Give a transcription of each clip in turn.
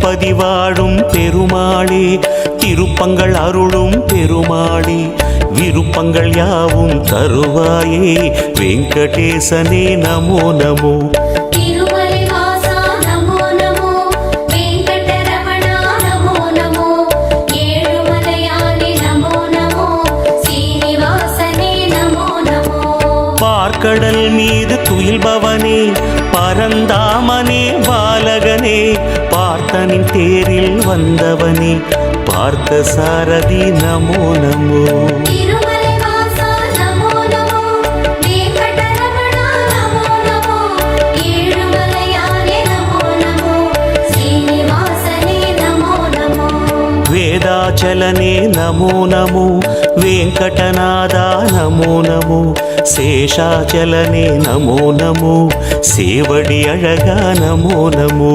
பதிவாழும் பெருமாளே திருப்பங்கள் அருளும் பெருமாளே விருப்பங்கள் யாவும் தருவாயே வெங்கடேசனே நமோ நமோ. தேரில் வந்தவனே பார்த்த சாரதி நமோ நமோ వేదాచలనే నమో నము వెంకటనాద నమో నము శేషాచలనే నమో నము సేవడి అడగా నమో నమో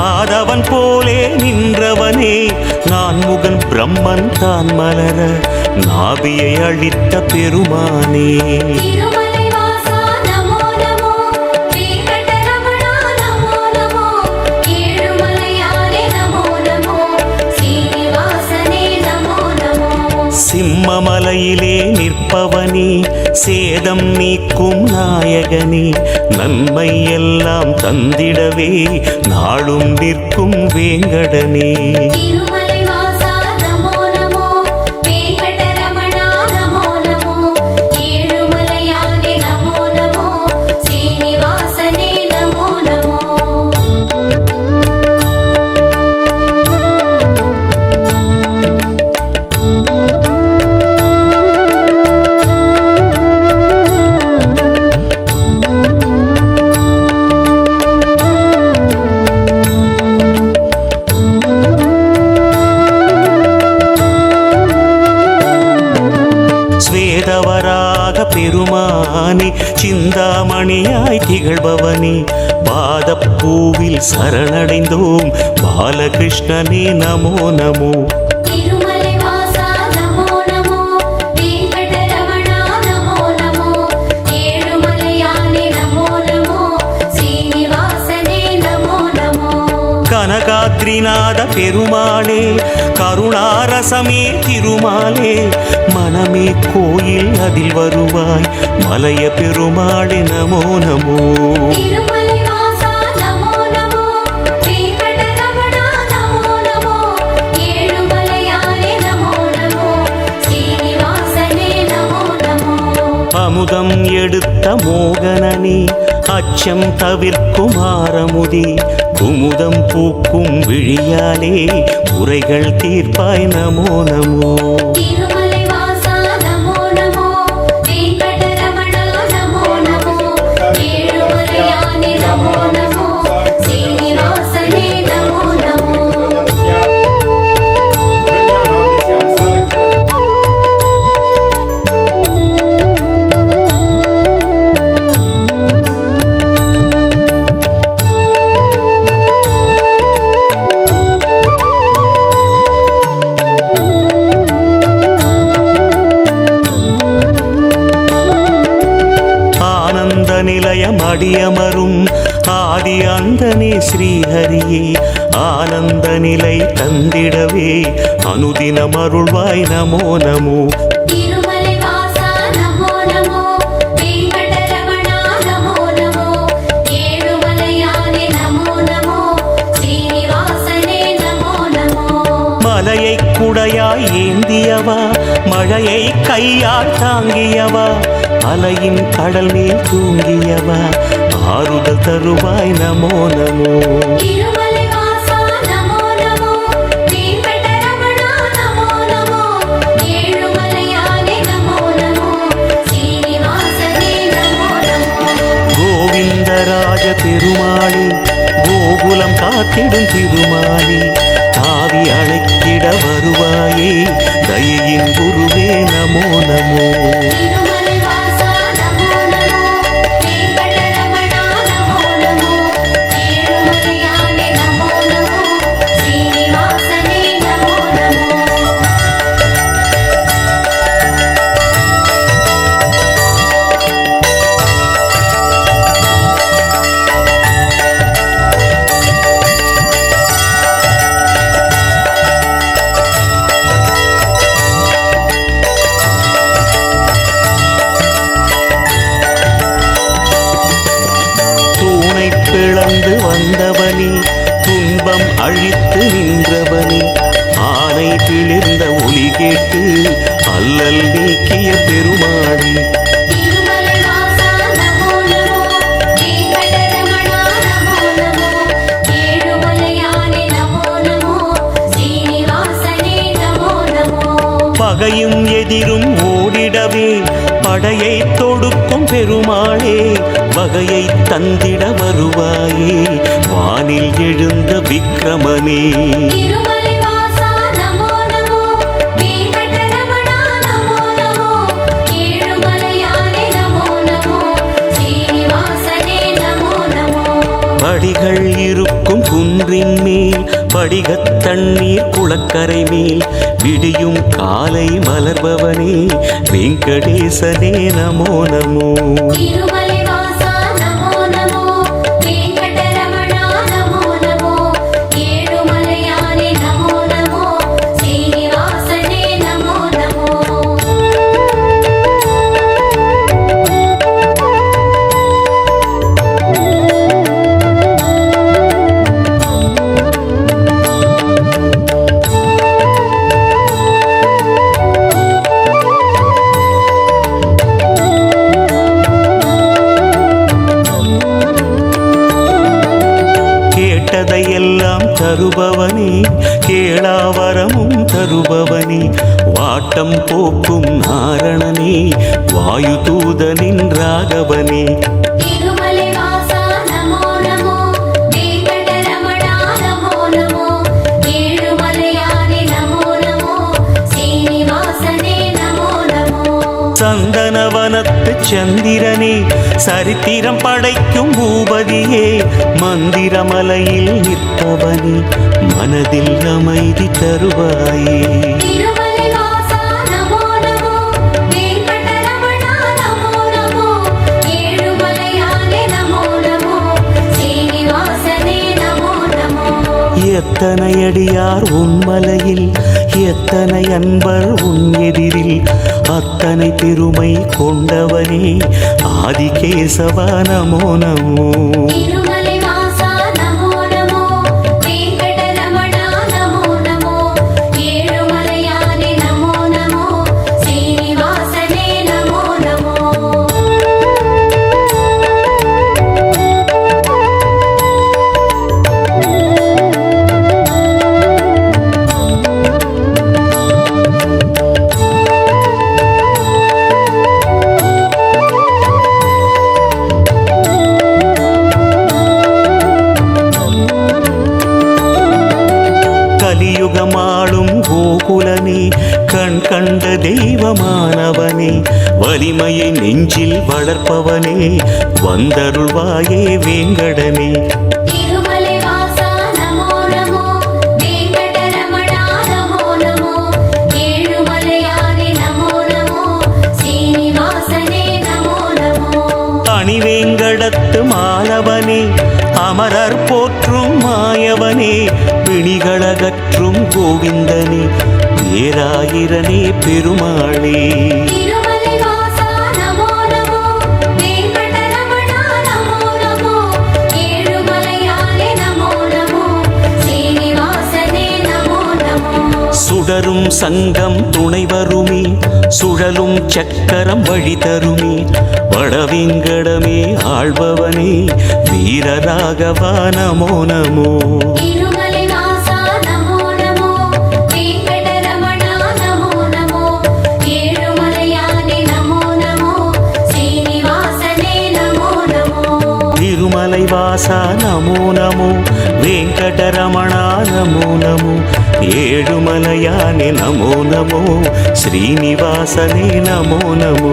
மாதவன் போலே நின்றவனே நான் முகன் பிரம்மன் தான் மலர நாபியை அழித்த பெருமானே. சிம்மமலையிலே நிற்பவனே சேதம் நீக்கும் நாயகனே நன்மை எல்லாம் தந்திடவே நாளும் நிற்கும் வேங்கடனே. பெருமானே சிந்தாமணியாய் திகழ்பவனே. பாதப்பூவில் சரணடைந்தோம் பாலகிருஷ்ணனே நமோ நமோ. கனகாத்ரிநாத பெருமாளே கருணாரசமே திருமாலே மனமே கோயில் அதில் வருவாய் மலைய பெருமாளே நமோ நமோ. அமுதம் எடுத்த மோகனனே அச்சம் தவிர்க்குமாரமுதி குமுதம் பூக்கும் விழியாலே குறைகள் தீர்ப்பாய் நமோ நமோ. நமோ ஸ்ரீனிவாசனே நமோ நமோ. மலையை குடையாய் ஏந்தியவா? மழையை கையால் தாங்கியவா? அலையின் கடல் மேல் தூங்கியவா? ஆறுதல் தருவாய் நமோ நமோ. ராஜ பெருமாளி கோகுலம் காத்திடும் திருமாளி தாவி அழைத்திட வருவாயே தயையின் குருவே நமோ நமோ. நமோ நமோ பகையும் எதிரும் ஓடிடவே படையை தொடுக்கும் பெருமாளே வகையை தந்திட வருவாயே வானில் எழுந்த விக்கிரமனே படிகள் இருக்கும் குன்றின் மேல் படிகத் தண்ணீர் குளக்கரை மேல் விடியும் காலை மலர்பவனே வெங்கடேசனே நமோ நமோ. வாட்டம் போக்கும் நாரணனே வாயு தூதனின் ராகவனே. சந்தனவனத்து சந்திரனே சரித்திரம் படைக்கும் பூபதியே மந்திரமலையில் நிற்பவனே மனதில் அமைதி தருவாயே. எத்தனை அடியார் உன்மலையில் எத்தனை அன்பர் உன் எதிரில்? அத்தனை பெருமை கொண்டவனே ஆதிகேசவ நமோ நமோ. நமோ நமோ அணிவேங்கடத்து மாலவனே அமரர் போற்றும் மாயவனே பிணிகளகற்றும் கோவிந்தனே பேராயிரனே பெருமாளே. சுடரும் சங்கம் துணை வருமே சுழலும் சக்கரம் வழி தருமே. வடவிங்கடமே ஆள்பவனே வீரராகவா நமோ நமோ. திருமலை வாசா நமோ நமோ. வெங்கடரமணா நமோ நமோ ஏழுமலையானே நமோ நமோ சீனிவாசனே நமோ நமோ